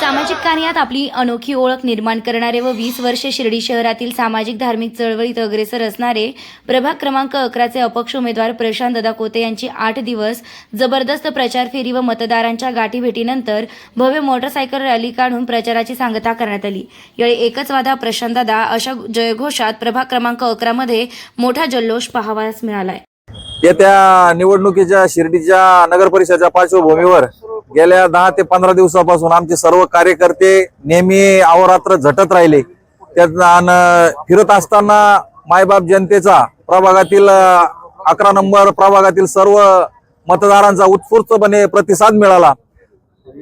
सामाजिक कार्यात आपली अनोखी ओळख निर्माण करणारे व वीस वर्षे शिर्डी शहरातील सामाजिक धार्मिक चळवळीत अग्रेसर असणारे प्रभाग क्रमांक अकराचे अपक्ष उमेदवार प्रशांत दादा कोते यांची आठ दिवस जबरदस्त प्रचार फेरी व मतदारांच्या गाठीभेटीनंतर भव्य मोटरसायकल रॅली काढून प्रचाराची सांगता करण्यात आली. यावेळी एकच वादा प्रशांत दादा अशा जयघोषात प्रभाग क्रमांक अकरामध्ये मोठा जल्लोष पाहावास मिळालाय. येत्या निवडणुकीच्या शिर्डीच्या नगर परिषदेच्या पार्श्वभूमीवर गेल्या दहा ते पंधरा दिवसापासून आमचे सर्व कार्यकर्ते नेहमी अहोरात्र झटत राहिले. त्यात आणि फिरत असताना मायबाप जनतेचा प्रभागातील अकरा नंबर प्रभागातील सर्व मतदारांचा उत्स्फूर्तपणे प्रतिसाद मिळाला.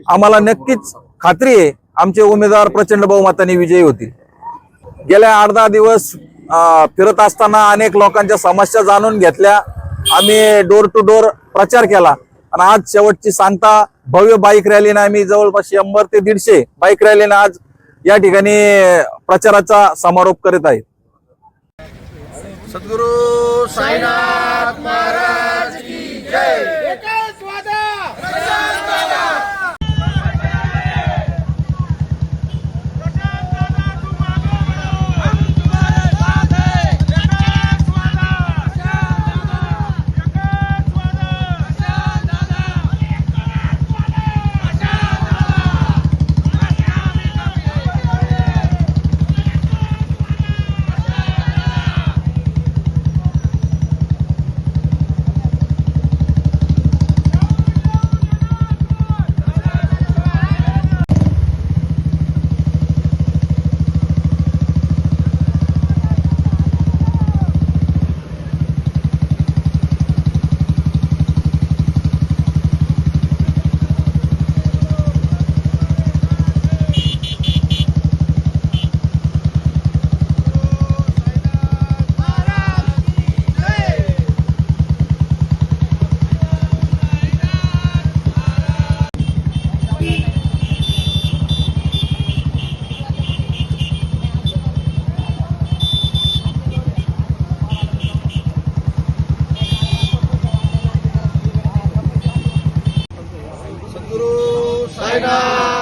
आम्हाला नक्कीच खात्री आहे आमचे उमेदवार प्रचंड बहुमताने विजयी होतील. गेल्या आठ दहा दिवस फिरत असताना अनेक लोकांच्या समस्या जाणून घेतल्या. आम्ही डोर टू डोर प्रचार केला. आणि आज शेवटची सांगता भव्य बाईक रॅलीने आम्ही जवळपास शंभर ते दीडशे बाईक रॅलीने आज या ठिकाणी प्रचाराचा समारोप करीत आहे. सद्गुरु साईनाथ महाराज. さよなら